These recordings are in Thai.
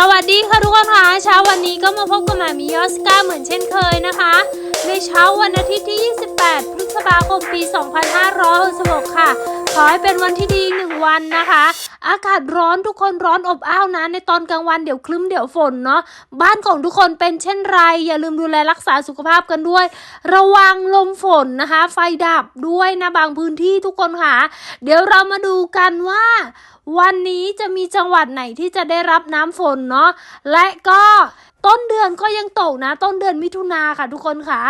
สวัสดีค่ะทุกคนค่ะเช้าวันนี้ก็มาพบกับหมามิยอสกาเหมือนเช่นเคยนะคะ ในเช้าวันอาทิตย์ที่ 28 พฤษภาคม ปี 2566 ค่ะ ขอให้เป็นวันที่ดีหนึ่งวันนะคะ อากาศร้อนทุกคนร้อนอบอ้าวนะ ในตอนกลางวันเดี๋ยวคลึ้มเดี๋ยวฝนเนาะบ้านของทุกคนเป็นเช่นไร อย่าลืมดูแลรักษาสุขภาพกันด้วย ระวังลมฝนนะคะ ไฟดับด้วยนะบางพื้นที่ทุกคนค่ะ เดี๋ยวเรามาดูกันว่าวันนี้จะมีจังหวัดไหนที่จะได้รับน้ำฝนเนาะและก็ ต้นเดือนก็ยังตกนะ ต้นเดือนมิถุนาค่ะทุกคนค่ะ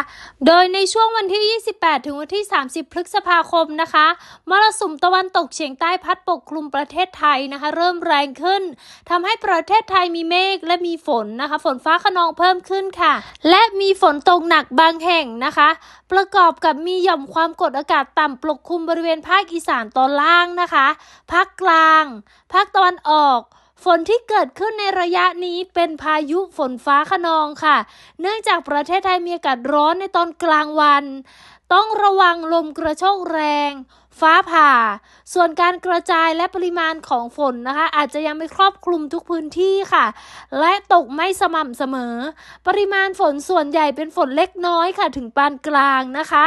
โดยในช่วงวันที่ 28 ถึงวันที่ 30 พฤษภาคมนะคะมรสุมตะวันตกเฉียงใต้พัดปกคลุมประเทศไทยนะคะ เริ่มแรงขึ้นทำให้ประเทศไทยมีเมฆและมีฝนนะคะ ฝนฟ้าขนองเพิ่มขึ้นค่ะ และมีฝนตกหนักบางแห่งนะคะ ประกอบกับมีหย่อมความกดอากาศต่ำปกคลุมบริเวณภาคอีสานตอนล่างนะคะภาคกลางภาคตะวันออก ฝนที่เกิดขึ้นในระยะนี้เป็นพายุฝนฟ้าขนองค่ะ เนื่องจากประเทศไทยมีอากาศร้อนในตอนกลางวัน ต้องระวังลมกระโชกแรง ฟ้าผ่า ส่วนการกระจายและปริมาณของฝนนะคะ อาจจะยังไม่ครอบคลุมทุกพื้นที่ค่ะ และตกไม่สม่ำเสมอ ปริมาณฝนส่วนใหญ่เป็นฝนเล็กน้อยค่ะถึงปานกลางนะคะ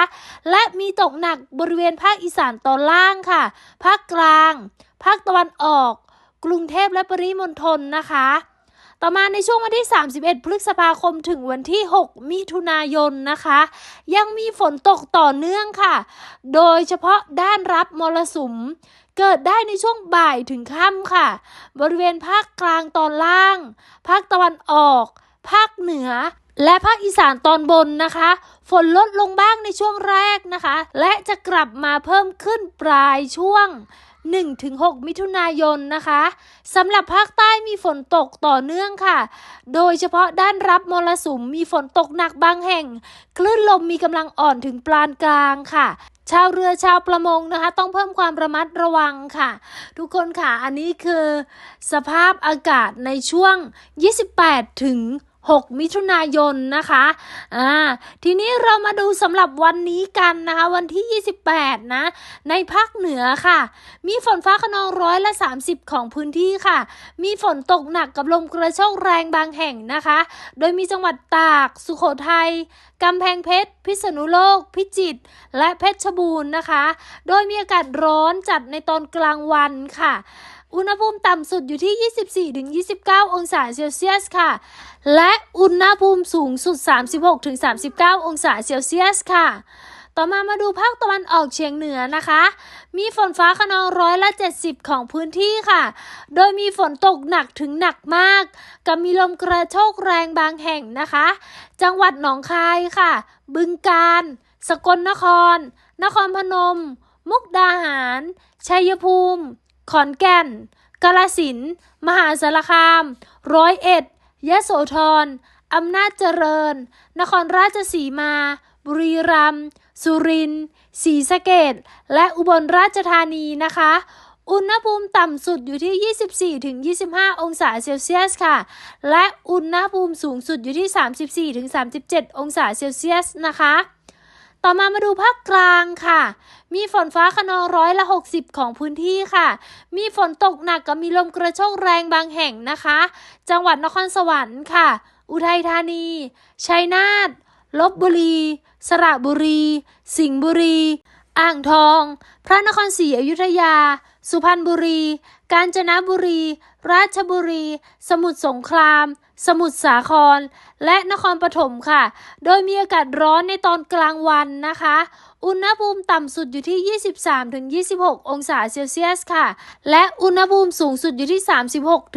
และมีตกหนักบริเวณภาคอีสานตอนล่างค่ะ ภาคกลาง ภาคตะวันออก กรุงเทพและปริมณฑลนะคะ ต่อมาในช่วงวันที่ 31 พฤษภาคมถึงวันที่ 6 มิถุนายนนะคะ ยังมีฝนตกต่อเนื่องค่ะ โดยเฉพาะด้านรับมรสุม เกิดได้ในช่วงบ่ายถึงค่ำค่ะ บริเวณภาคกลางตอนล่าง ภาคตะวันออก ภาคเหนือและภาคอีสานตอนบนนะคะ ฝนลดลงบ้างในช่วงแรกนะคะ และจะกลับมาเพิ่มขึ้นปลายช่วง 1-6 มิถุนายนนะคะสำหรับภาคใต้มีฝนตกต่อเนื่องค่ะ โดยเฉพาะด้านรับมรสุมมีฝนตกหนักบางแห่ง คลื่นลมมีกำลังอ่อนถึงปานกลางค่ะชาวเรือชาวประมงนะคะ ต้องเพิ่มความระมัดระวังค่ะ ทุกคนค่ะ อันนี้คือสภาพอากาศในช่วง 28 ถึง 6 มิถุนายนนะคะอ่าทีนี้เรามาดูสำหรับวันนี้กันนะคะ วันที่ 28 นะ ในภาคเหนือค่ะ มีฝนฟ้าขนองร้อยละ 30 ของพื้นที่ค่ะ มีฝนตกหนักกับลมกระโชกแรงบางแห่งนะคะ โดยมีจังหวัดตาก สุโขทัยกำแพงเพชร พิษณุโลก พิจิตร และเพชรบูรณ์นะคะ โดยมีอากาศร้อนจัดในตอนกลางวันค่ะ อุณหภูมิต่ำสุดอยู่ที่ 24-29 องศาเซลเซียสค่ะ และอุณหภูมิสูงสุด 36-39 องศาเซลเซียสค่ะต่อมามาดูภาคตะวันออกเฉียงเหนือนะคะ มีฝนฟ้าขนองร้อยละ70 ของพื้นที่ค่ะ โดยมีฝนตกหนักถึงหนักมาก กับมีลมกระโชกแรงบางแห่งนะคะ จังหวัดหนองคายค่ะ บึงกาฬ สกลนคร นครพนม มุกดาหาร ชัยภูมิ ขอนแก่น กาลสินธุ์มหาสารคาม ร้อยเอ็ด ยะโสธร อำนาจเจริญ นครราชสีมา บุรีรัมย์ สุรินทร์ ศรีสะเกดและอุบลราชธานีนะคะ อุณหภูมิต่ำสุดอยู่ที่ 24-25 องศาเซลเซียสค่ะ และอุณหภูมิสูงสุดอยู่ที่ 34-37 องศาเซลเซียสนะคะ ต่อมามาดูภาคกลางค่ะ มีฝนฟ้าขนองร้อยละ 60 ของพื้นที่ค่ะ มีฝนตกหนักกับมีลมกระโชกแรงบางแห่งนะคะ จังหวัดนครสวรรค์ค่ะ อุทัยธานี ชัยนาท ลบบุรี สระบุรี สิงห์บุรี อ่างทอง พระนครศรีอยุธยา สุพรรณบุรี กาญจนบุรี ราชบุรี สมุทรสงคราม สมุทรสาคร และนครปฐมค่ะ โดยมีอากาศร้อนในตอนกลางวันนะคะ อุณหภูมิต่ำสุดอยู่ที่ 23-26 องศาเซลเซียสค่ะ และอุณหภูมิสูงสุดอยู่ที่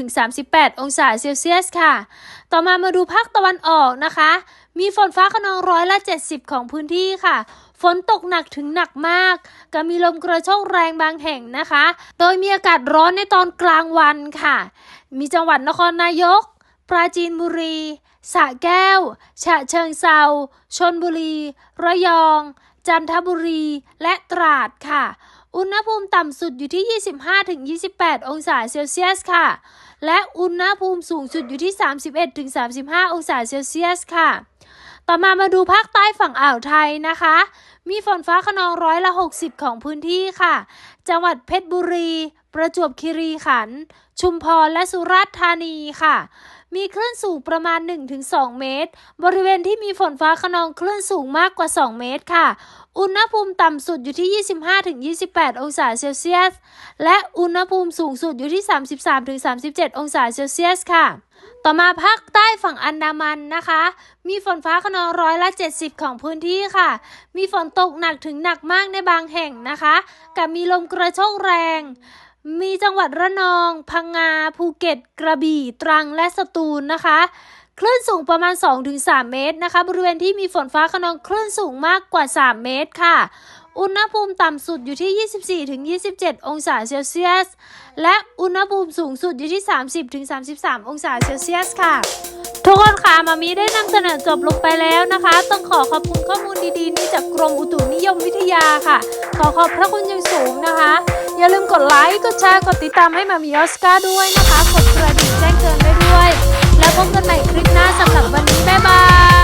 36-38 องศาเซลเซียสค่ะ ต่อมามาดูภาคตะวันออกนะคะ มีฝนฟ้าขนองร้อยละ 70 ของพื้นที่ค่ะ ฝนตกหนักถึงหนักมากกับมีลมกระโชกแรงบางแห่งนะคะ โดยมีอากาศร้อนในตอนกลางวันค่ะ มีจังหวัดนครนายก ปราจีนบุรีสระแก้ว ฉะเชิงเซาชนบุรี ระยอง จันทบุรี และตราดค่ะ อุณหภูมิต่ำสุดอยู่ที่ 25-28 องศาเซลเซียสค่ะ และอุณหภูมิสูงสุดอยู่ที่ 31-35 องศาเซลเซียสค่ะ ต่อมามาดูภาคใต้ฝั่งอ่าวไทยนะคะ มีฝนฟ้าขนองร้อยละ 60 ของพื้นที่ค่ะ จังหวัดเพชรบุรี ประจวบคีรีขันธ์ ชุมพร และสุราษฎร์ธานีค่ะ มีคลื่นสูงประมาณ 1-2 เมตร บริเวณที่มีฝนฟ้าขนองคลื่นสูงมากกว่า 2 เมตรค่ะ อุณหภูมิต่ำสุดอยู่ที่ 25-28 องศาเซลเซียส และอุณหภูมิสูงสุดอยู่ที่ 33-37 องศาเซลเซียสค่ะ ต่อมาภาคใต้ฝั่งอันดามันนะคะ มีฝนฟ้าขนองร้อยละ 70 ของพื้นที่ค่ะ มีฝนตกหนักถึงหนักมากในบางแห่งนะคะ กับมีลมกระโชกแรง มีจังหวัดระนอง พังงา ภูเก็ต กระบี่ ตรัง และสตูลนะคะ คลื่นสูงประมาณ 2-3 เมตรนะคะ บริเวณที่มีฝนฟ้าขนองคลื่นสูงมากกว่า 3 เมตรค่ะอุณหภูมิต่ำสุดอยู่ที่ 24-27 องศาเซลเซียส และ อุณหภูมิสูงสุดอยู่ที่ 30-33 องศาเซลเซียสค่ะ ทุกคนค่ะมามีได้นำเสนอจบลงไปแล้วนะคะ ต้องขอขอบคุณข้อมูลดีๆ นี้จากกรมอุตุนิยมวิทยาค่ะ ขอขอบพระคุณอย่างสูงนะคะ อย่าลืมกดไลค์ กดแชร์ กดติดตามให้มามีออสการ์ด้วยนะคะ กดกระดิ่งแจ้งเตือนไว้ด้วย แล้วพบกันใหม่คลิปหน้าสำหรับวันนี้บ๊ายบาย